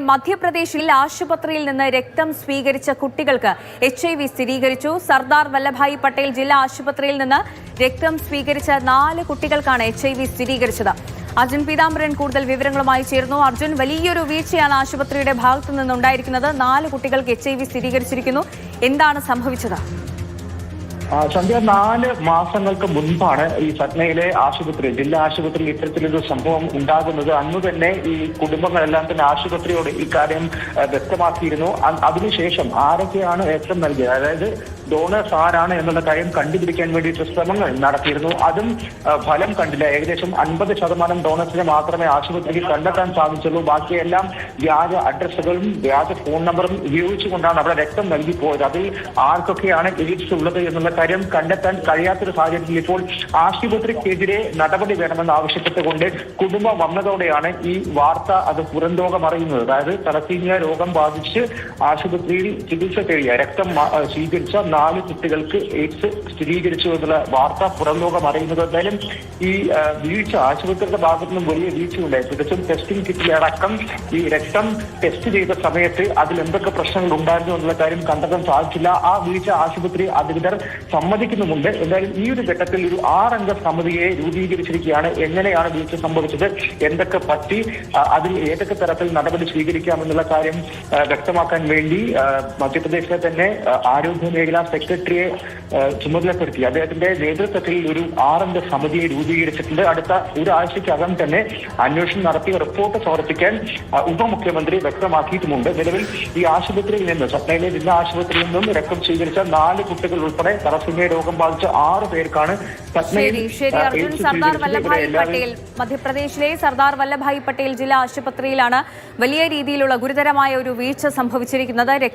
മധ്യപ്രദേശിൽ ആശുപത്രിയിൽ നിന്ന് രക്തം സ്വീകരിച്ച കുട്ടികൾക്ക് എച്ച് ഐ വി സ്ഥിരീകരിച്ചു. സർദാർ വല്ലഭായി പട്ടേൽ ജില്ലാ ആശുപത്രിയിൽ നിന്ന് രക്തം സ്വീകരിച്ച നാല് കുട്ടികൾക്കാണ് എച്ച് ഐ വി സ്ഥിരീകരിച്ചത്. അർജുൻ പീതാംബരൻ കൂടുതൽ വിവരങ്ങളുമായി ചേർന്നു അർജുൻ വലിയൊരു വീഴ്ചയാണ് ആശുപത്രിയുടെ ഭാഗത്തു നിന്നുണ്ടായിരിക്കുന്നത് നാല് കുട്ടികൾക്ക് എച്ച് ഐ വി സ്ഥിരീകരിച്ചിരിക്കുന്നു. എന്താണ് സംഭവിച്ചത്? സന്ധ്യ നാല് മാസങ്ങൾക്ക് മുൻപാണ് ഈ സത്നയിലെ ആശുപത്രി ജില്ലാ ആശുപത്രിയിൽ ഇത്തരത്തിലൊരു സംഭവം ഉണ്ടാകുന്നത്. അന്ന് തന്നെ ഈ കുടുംബങ്ങളെല്ലാം തന്നെ ആശുപത്രിയോട് ഇക്കാര്യം വ്യക്തമാക്കിയിരുന്നു. അതിനുശേഷം ആരൊക്കെയാണ് ഏറ്റവും നൽകിയത്? അതായത് ഡോണേഴ്സ് ആരാണ് എന്നുള്ള കാര്യം കണ്ടുപിടിക്കാൻ വേണ്ടിയിട്ട് ശ്രമങ്ങൾ നടത്തിയിരുന്നു. അതും ഫലം കണ്ടില്ല. ഏകദേശം അൻപത് ശതമാനം ഡോണേഴ്സിനെ മാത്രമേ ആശുപത്രിയിൽ കണ്ടെത്താൻ സാധിച്ചുള്ളൂ. ബാക്കിയെല്ലാം വ്യാജ അഡ്രസ്സുകളും വ്യാജ ഫോൺ നമ്പറും ഉപയോഗിച്ചുകൊണ്ടാണ് അവിടെ രക്തം നൽകി പോയത് അതിൽ ആർക്കൊക്കെയാണ് എയ്ഡ്സ് ഉള്ളത് എന്നുള്ള കാര്യം കണ്ടെത്താൻ കഴിയാത്തൊരു സാഹചര്യത്തിൽ ഇപ്പോൾ ആശുപത്രിക്കെതിരെ നടപടി വേണമെന്ന് ആവശ്യപ്പെട്ടുകൊണ്ട് കുടുംബം വന്നതോടെയാണ് ഈ വാർത്ത അത് പുറംലോകം അറിയുന്നത്. അതായത് തലസീമിയ രോഗം ബാധിച്ച് ആശുപത്രിയിൽ ചികിത്സ തേടിയ രക്തം സ്വീകരിച്ച നാല് കുട്ടികൾക്ക് എയ്ഡ്സ് സ്ഥിരീകരിച്ചു എന്നുള്ള വാർത്ത പുറംലോകം അറിയുന്നത്. എന്തായാലും ഈ വീഴ്ച ആശുപത്രിയുടെ ഭാഗത്തു നിന്നും വലിയ വീഴ്ച ഉണ്ടായി തികച്ചും ടെസ്റ്റിംഗ് കിറ്റിലടക്കം ഈ രക്തം ടെസ്റ്റ് ചെയ്ത സമയത്ത് അതിൽ എന്തൊക്കെ പ്രശ്നങ്ങൾ ഉണ്ടായിരുന്നു എന്നുള്ള കാര്യം കണ്ടെത്താൻ സാധിച്ചില്ല. ആ വീഴ്ച ആശുപത്രി അധികൃതർ സമ്മതിക്കുന്നുമുണ്ട്. എന്തായാലും ഈ ഒരു ഘട്ടത്തിൽ ഒരു ആറംഗ സമിതിയെ രൂപീകരിച്ചിരിക്കുകയാണ്. എങ്ങനെയാണ് വീഴ്ച സംഭവിച്ചത്? എന്തൊക്കെ പറ്റി? അതിൽ ഏതൊക്കെ തരത്തിൽ നടപടി സ്വീകരിക്കാമെന്നുള്ള കാര്യം വ്യക്തമാക്കാൻ വേണ്ടി മധ്യപ്രദേശിലെ തന്നെ ആരോഗ്യ മേഖലാ സെക്രട്ടറിയെ ചുമതലപ്പെടുത്തി. അദ്ദേഹത്തിന്റെ നേതൃത്വത്തിൽ ഒരു ആറംഗ സമിതിയെ രൂപീകരിച്ചിട്ടുണ്ട്. അടുത്ത ഒരാഴ്ചയ്ക്കകം തന്നെ അന്വേഷണം നടത്തി റിപ്പോർട്ട് സമർപ്പിക്കാൻ ഉപമുഖ്യമന്ത്രി വ്യക്തമാക്കിയിട്ടുമുണ്ട്. നിലവിൽ ഈ ആശുപത്രിയിൽ നിന്ന് സ്വപ്നയിലെ ജില്ലാ ആശുപത്രിയിൽ നിന്നും രക്തം സ്വീകരിച്ച നാല് കുട്ടികൾ ഉൾപ്പെടെ തലസിമയ രോഗം ബാധിച്ച ആറ് പേർക്കാണ് സർദാർ വല്ലഭായ് പട്ടേൽ മധ്യപ്രദേശിലെ സർദാർ വല്ലഭായ് പട്ടേൽ ജില്ലാ ആശുപത്രിയിലാണ് വലിയ രീതിയിലുള്ള ഗുരുതരമായ ഒരു വീഴ്ച സംഭവിച്ചിരിക്കുന്നത്.